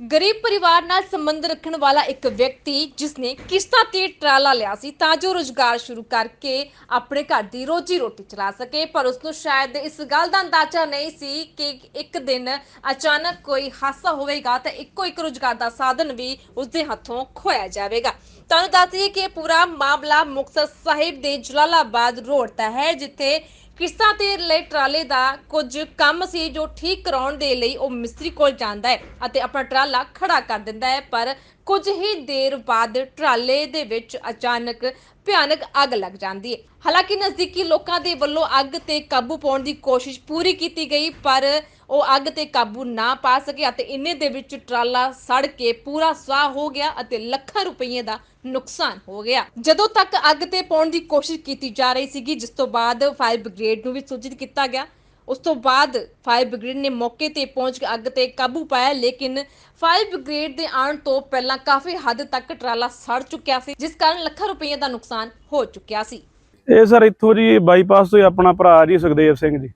ਗਰੀਬ ਪਰਿਵਾਰ ਨਾਲ ਸੰਬੰਧ ਰੱਖਣ ਵਾਲਾ ਇੱਕ ਵਿਅਕਤੀ ਜਿਸ ਨੇ ਕਿਸ਼ਤਾਂ ਤੇ ਟਰਾਲਾ ਲਿਆ ਸੀ ਤਾਂ ਜੋ ਰੋਜ਼ਗਾਰ ਸ਼ੁਰੂ ਕਰਕੇ ਆਪਣੇ ਘਰ ਦੀ ਰੋਜੀ ਰੋਟੀ ਚਲਾ ਸਕੇ। ਪਰ ਉਸ ਨੂੰ ਸ਼ਾਇਦ ਇਸ ਗੱਲ ਦਾ ਅੰਦਾਜ਼ਾ ਨਹੀਂ ਸੀ ਕਿ ਇੱਕ ਦਿਨ ਅਚਾਨਕ ਕੋਈ ਹਾਦਸਾ ਹੋਵੇਗਾ ਤਾਂ ਇੱਕੋ ਇੱਕ ਰੋਜ਼ਗਾਰ ਦਾ ਸਾਧਨ ਵੀ ਉਸ ਦੇ ਹੱਥੋਂ ਖੋਇਆ ਜਾਵੇਗਾ। ਤੁਹਾਨੂੰ ਦੱਸ ਦਈਏ ਕਿ ਇਹ ਪੂਰਾ ਮਾਮਲਾ ਮੁਕਤਸਰ ਸਾਹਿਬ ਦੇ ਜਲਾਲਾਬਾਦ ਰੋਡ ਦਾ ਹੈ, ਜਿੱਥੇ ਕਿਸ਼ਤਾਂ ਤੇ ਲਈ ਟਰਾਲੇ ਦਾ ਕੁਝ ਕੰਮ ਸੀ ਜੋ ਠੀਕ ਕਰਾਉਣ ਦੇ ਲਈ ਉਹ ਮਿਸਤਰੀ ਕੋਲ ਜਾਂਦਾ ਹੈ ਅਤੇ ਆਪਣਾ ਟਰਾਲਾ ਖੜਾ ਕਰ ਦਿੰਦਾ ਹੈ, ਪਰ ਕੁਝ ਹੀ ਦੇਰ ਬਾਅਦ ਟਰਾਲੇ ਦੇ ਵਿੱਚ ਅਚਾਨਕ ਭਿਆਨਕ ਅੱਗ ਲੱਗ ਜਾਂਦੀ ਹੈ। ਹਾਲਾਂਕਿ ਨਜ਼ਦੀਕੀ ਲੋਕਾਂ ਦੇ ਵੱਲੋਂ ਅੱਗ ਤੇ ਕਾਬੂ ਪਾਉਣ ਦੀ ਕੋਸ਼ਿਸ਼ ਪੂਰੀ ਕੀਤੀ ਗਈ, ਪਰ ਉਹ ਅੱਗ ਤੇ ਕਾਬੂ ਨਾ ਪਾ ਸਕੇ ਅਤੇ ਇੰਨੇ ਦੇ ਵਿੱਚ ਟਰਾਲਾ ਸੜ ਕੇ ਪੂਰਾ ਸਵਾਹ ਹੋ ਗਿਆ ਅਤੇ ਲੱਖਾਂ ਰੁਪਏ ਦਾ ਨੁਕਸਾਨ ਹੋ ਗਿਆ। ਜਦੋਂ ਤੱਕ ਅੱਗ ਤੇ ਪਾਉਣ ਦੀ ਕੋਸ਼ਿਸ਼ ਕੀਤੀ ਜਾ ਰਹੀ ਸੀਗੀ, ਜਿਸ ਤੋਂ ਬਾਅਦ ਫਾਇਰ ਬ੍ਰਿਗੇਡ ਨੂੰ ਵੀ ਸੂਚਿਤ ਕੀਤਾ ਗਿਆ। ਉਸ ਤੋਂ ਬਾਅਦ ਫਾਇਰ ਬ੍ਰਿਗੇਡ ਨੇ ਮੌਕੇ ਤੇ ਪਹੁੰਚ ਕੇ ਅੱਗ ਤੇ ਕਾਬੂ ਪਾਇਆ, ਲੇਕਿਨ ਫਾਇਰ ਬ੍ਰਿਗੇਡ ਦੇ ਆਉਣ ਤੋਂ ਪਹਿਲਾਂ ਕਾਫੀ ਹੱਦ ਤੱਕ ਟਰਾਲਾ ਸੜ ਚੁੱਕਿਆ ਸੀ, ਜਿਸ ਕਾਰਨ ਲੱਖਾਂ ਰੁਪਏ ਦਾ ਨੁਕਸਾਨ ਹੋ ਚੁੱਕਿਆ ਸੀ। ਇਹ ਸਰ ਇੱਥੋਂ ਜੀ ਬਾਈਪਾਸ ਤੋਂ ਆਪਣਾ ਭਰਾ ਜੀ ਸੁਖਦੇਵ ਸਿੰਘ ਜੀ।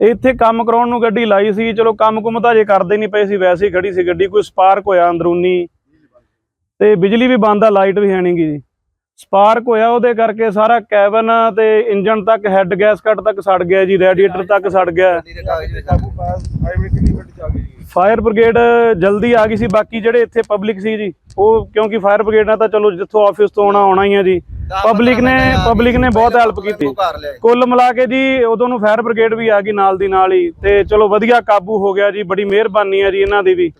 ਇੱਥੇ ਕੰਮ ਕਰਾਉਣ ਨੂੰ ਗੱਡੀ ਲਾਈ ਸੀ, ਚਲੋ ਕੰਮ ਕੁਮ ਤਾਂ ਜੇ ਕਰਦੇ ਨਹੀਂ ਪਏ ਸੀ, ਵੈਸੇ ਹੀ ਖੜੀ ਸੀ ਗੱਡੀ, ਕੋਈ ਸਪਾਰਕ ਹੋਇਆ ਅੰਦਰੂਨੀ। ਤੇ ਬਿਜਲੀ ਵੀ ਬੰਦ ਆ ਲਾਈਟ ਵੀ ਹੈ ਨੀ ਜੀ। ਸਪਾਰਕ ਹੋਇਆ ਉਹਦੇ ਕਰਕੇ ਸਾਰਾ ਕੈਬਨ ਤੇ ਇੰਜਨ ਤੱਕ ਹੈੱਡ ਗੈਸ ਕੱਟ ਤੱਕ ਸੜ ਗਿਆ ਜੀ ਰੈਡੀਏਟਰ ਤੱਕ ਸੜ ਗਿਆ। ਫਾਇਰ ਬ੍ਰਿਗੇਡ ਜਲਦੀ ਆ ਗਈ ਸੀ, ਬਾਕੀ ਜਿਹੜੇ ਇੱਥੇ ਪਬਲਿਕ ਸੀ ਜੀ, ਉਹ ਕਿਉਂਕਿ ਫਾਇਰ ਬ੍ਰਿਗੇਡ ਨਾਲ ਤਾਂ ਚਲੋ ਜਿੱਥੋਂ ਆਫਿਸ ਤੋਂ ਆਉਣਾ ਆਉਣਾ ਹੀ ਆ ਜੀ। ਪਬਲਿਕ ਨੇ ਪਬਲਿਕ ਨੇ ਬਹੁਤ ਹੈਲਪ ਕੀਤੀ। ਕੁੱਲ ਮਿਲਾ ਕੇ ਜੀ ਉਦੋਂ ਨੂੰ ਫਾਇਰ ਬ੍ਰਿਗੇਡ ਵੀ ਆ ਗਈ ਨਾਲ ਦੀ ਨਾਲ ਹੀ। ਤੇ ਚਲੋ ਵਧੀਆ ਕਾਬੂ ਹੋ ਗਿਆ ਜੀ ਬੜੀ ਮਿਹਰਬਾਨੀ ਆ ਜੀ ਇਹਨਾਂ ਦੀ ਵੀ।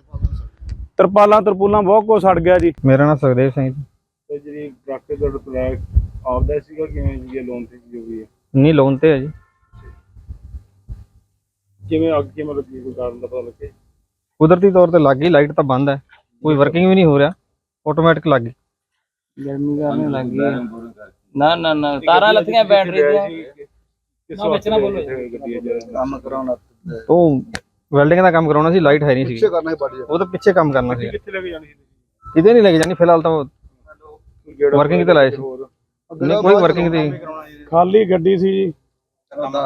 ਤਰਪਾਲਾਂ ਤਰਪੂਲਾਂ ਬਹੁਤ ਕੁਛ ਸੜ ਗਿਆ ਜੀ। ਮੇਰਾ ਨਾਮ ਸੁਖਦੇਵ ਸਿੰਘ। ਜੀ। ਤੇ ਜਿਹੜੀ ਟਰੱਕ ਤੁਹਾਡਾ ਟਰੈਕ ਆਪਦਾ ਸੀਗਾ ਕਿਵੇਂ ਜੀ ਲੋਨ ਤੇ ਜੋ ਵੀ ਹੈ? ਨਹੀਂ ਲੋਨ ਤੇ ਹੈ ਜੀ। ਕਿਵੇਂ ਅੱਗ ਕਿਵੇਂ ਲੱਗੀ ਕੋਈ ਕਾਰਨ ਦਾ ਪਤਾ ਲੱਗੇ? ਕੁਦਰਤੀ ਤੌਰ ਤੇ ਲੱਗ ਗਈ ਲਾਈਟ ਤਾਂ ਬੰਦ ਹੈ। ਕੋਈ ਵਰਕਿੰਗ ਵੀ ਨਹੀਂ ਹੋ ਰਿਹਾ। ਆਟੋਮੈਟਿਕ ਲੱਗ ਗਈ। ਗਰਮੀ ਕਰਨੇ ਲੱਗ ਗਈ ਨਾ ਨਾ ਨਾ ਤਾਰਾਂ ਲੱਥੀਆਂ ਬੈਟਰੀ ਦੀਆਂ। ਨਾ, ਵਿੱਚ ਨਾ ਬੋਲੋ। ਕੰਮ ਕਰਾਉਣਾ ਉਹ ਵੈਲਡਿੰਗ ਦਾ ਕੰਮ ਕਰਾਉਣਾ ਸੀ ਲਾਈਟ ਹੈ ਨਹੀਂ ਸੀ। ਪਿੱਛੇ ਕਰਨਾ ਹੀ ਪੜ ਉਹ ਤਾਂ ਪਿੱਛੇ ਕੰਮ ਕਰਨਾ ਸੀ। ਕਿੱਥੇ ਲੈ ਕੇ ਜਾਣੀ ਸੀ ਕਿਤੇ ਨਹੀਂ ਲੈ ਕੇ ਜਾਣੀ ਫਿਲਹਾਲ ਤਾਂ Working ਤੇ ਲਾਏ ਸੀ। ਨਹੀਂ ਕੋਈ ਵਰਕਿੰਗ ਦੀ ਖਾਲੀ ਗੱਡੀ ਸੀ ਜੀ।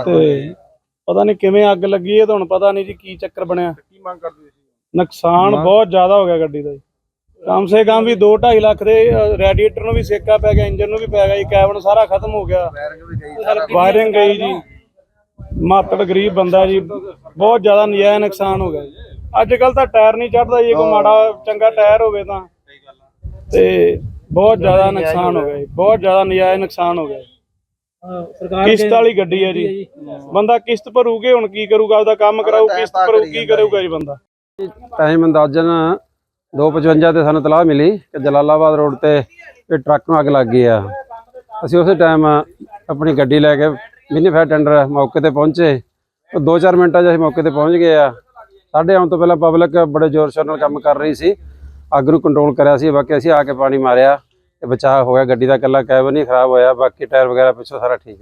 ਤੇ ਪਤਾ ਨਹੀਂ ਕਿਵੇਂ ਅੱਗ ਲੱਗੀ ਇਹ ਤਾਂ ਹੁਣ ਪਤਾ ਨਹੀਂ ਜੀ ਕੀ ਚੱਕਰ ਬਣਿਆ। ਕੀ ਮੰਗ ਕਰਦੇ ਸੀ ਨੁਕਸਾਨ। ਬਹੁਤ ਜ਼ਿਆਦਾ ਹੋ ਗਿਆ ਗੱਡੀ ਦਾ ਜੀ। ਕਮ ਸੇ ਕਮ ਵੀ 2.5 ਲੱਖ ਦੇ ਰੈਡੀਏਟਰ ਨੂੰ ਵੀ ਸੇਕਾ ਪੈ ਗਿਆ ਇੰਜਨ ਨੂੰ ਵੀ ਪੈ ਗਿਆ ਜੀ ਕੈਬਨ ਸਾਰਾ ਖਤਮ ਹੋ ਗਿਆ। ਵਾਇਰਿੰਗ ਗਈ ਜੀ। ਮਾਤੜ ਗਰੀਬ ਬੰਦਾ ਜੀ ਬਹੁਤ ਜ਼ਿਆਦਾ ਨਜਾਇਜ਼ ਨੁਕਸਾਨ ਹੋ ਗਿਆ ਜੀ। ਅੱਜ ਕੱਲ ਤਾਂ ਟਾਇਰ ਨਹੀਂ ਚੜਦਾ ਜੀ ਕੋਈ ਮਾੜਾ ਚੰਗਾ ਟਾਇਰ ਹੋਵੇ ਤਾਂ। ਤੇ ਬਹੁਤ ਜ਼ਿਆਦਾ ਨੁਕਸਾਨ ਹੋ ਗਿਆ ਜੀ ਬਹੁਤ ਜ਼ਿਆਦਾ ਨਜਾਇਜ਼ ਨੁਕਸਾਨ ਹੋ ਗਿਆ। ਕਿਸ਼ਤ ਵਾਲੀ ਗੱਡੀ ਹੈ ਜੀ। ਬੰਦਾ ਕਿਸ਼ਤ ਭਰੂਗੇ ਹੁਣ ਕੀ ਕਰੂਗਾ ਆਪਦਾ ਕੰਮ ਕਰਾਊ ਕਿਸ਼ਤ ਭਰੂ ਕੀ ਕਰੂਗਾ ਜੀ ਬੰਦਾ। ਟਾਈਮ ਅੰਦਾਜ਼ਨ 255 ਤੇ ਸਾਨੂੰ ਤਲਾਹ ਮਿਲੀ ਕਿ ਜਲਾਲਾਬਾਦ ਰੋਡ ਤੇ ਇਹ ਟਰੱਕ ਨੂੰ ਅੱਗ ਲੱਗ ਗਈ ਆ। ਅਸੀਂ ਉਸੇ ਟਾਈਮ ਆਪਣੀ ਗੱਡੀ ਲੈ ਕੇ ਮਿਨੀ ਫਾਇਰ ਟੈਂਡਰ ਮੌਕੇ ਤੇ ਪਹੁੰਚੇ। ਉਹ 2-4 ਮਿੰਟਾਂ 'ਚ ਅਸੀਂ ਮੌਕੇ ਤੇ ਪਹੁੰਚ ਗਏ ਆ। ਸਾਡੇ ਆਉਣ ਤੋਂ ਪਹਿਲਾਂ ਪਬਲਿਕ ਬੜੇ ਜ਼ੋਰ ਸ਼ੋਰ ਨਾਲ ਕੰਮ ਕਰ ਰਹੀ ਸੀ। ਅੱਗ ਨੂੰ ਕੰਟਰੋਲ ਕਰਿਆ ਸੀ। ਬਾਕੀ ਅਸੀਂ ਆ ਕੇ ਪਾਣੀ ਮਾਰਿਆ ਤੇ ਬਚਾਅ ਹੋ ਗਿਆ। ਗੱਡੀ ਦਾ ਇਕੱਲਾ ਕੈਬ ਨਹੀਂ, ਖਰਾਬ ਹੋਇਆ। ਬਾਕੀ ਟਾਇਰ ਵਗੈਰਾ ਪਿੱਛੋਂ ਸਾਰਾ ਠੀਕ